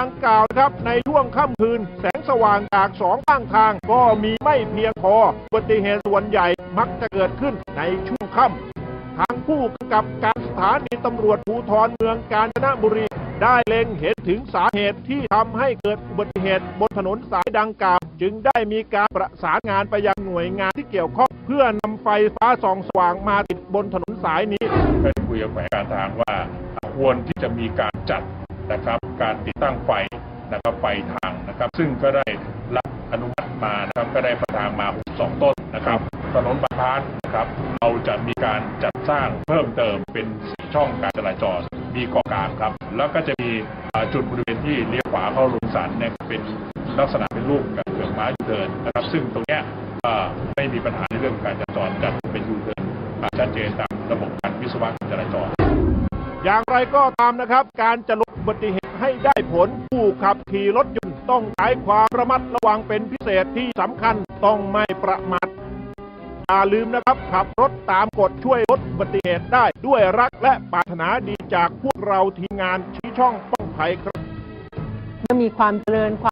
ดังกล่าวครับในช่วงค่ำคืน แสงสว่างจากสองข้างทาง ก็มีไม่เพียงพออุบัติเหตุส่วนใหญ่มักจะเกิดขึ้นในช่วงค่ำทางผู้กำกับการสถานีตำรวจภูธรเมืองกาญจนบุรีได้เล็งเห็นถึงสาเหตุที่ทำให้เกิดอุบัติเหตุบนถนนสายดังกล่าว จึงได้มีการประสานงานไปยังหน่วยงานที่เกี่ยวข้อง เพื่อนำไฟฟ้าส่องสว่างมาติดบนถนนสายนี้ ได้คุยกับแขวงการทางว่าควรที่จะมีการจัด นะครับ การติดตั้งไฟนะครับไฟทางนะครับ ซึ่งก็ได้รับอนุมัติมานะครับก็ได้ประทางมา 62 ต้นนะครับถนนบางพานนะครับ เราจะมีการจัดสร้างเพิ่มเติมเป็นสีช่องการจราจรมีเกาะกลางครับ แล้วก็จะมีจุดบริเวณที่เลี้ยวขวาเข้าโรงสันเนี่ยเป็นลักษณะเป็นรูปกับเกือกม้ายูเทินนะครับ ซึ่งตรงเนี้ยไม่มีปัญหาในเรื่องการจราจรจัดเป็นยูเทินชัดเจนตามระบบการวิศวกรรมจราจร อย่างไรก็ตามนะครับ การจะล บัติเหตุให้ได้ผล ผู้ขับขี่รถยนต์ต้องใช้ความระมัดระวังเป็นพิเศษที่สำคัญต้องไม่ประมาทอย่าลืมนะครับ ขับรถตามกฎช่วยลดอุบัติเหตุได้ด้วยรักและปรารถนาดีจากพวกเราทีมงานชี้ช่องป้องภัยครับเมื่อมีความเจริญความ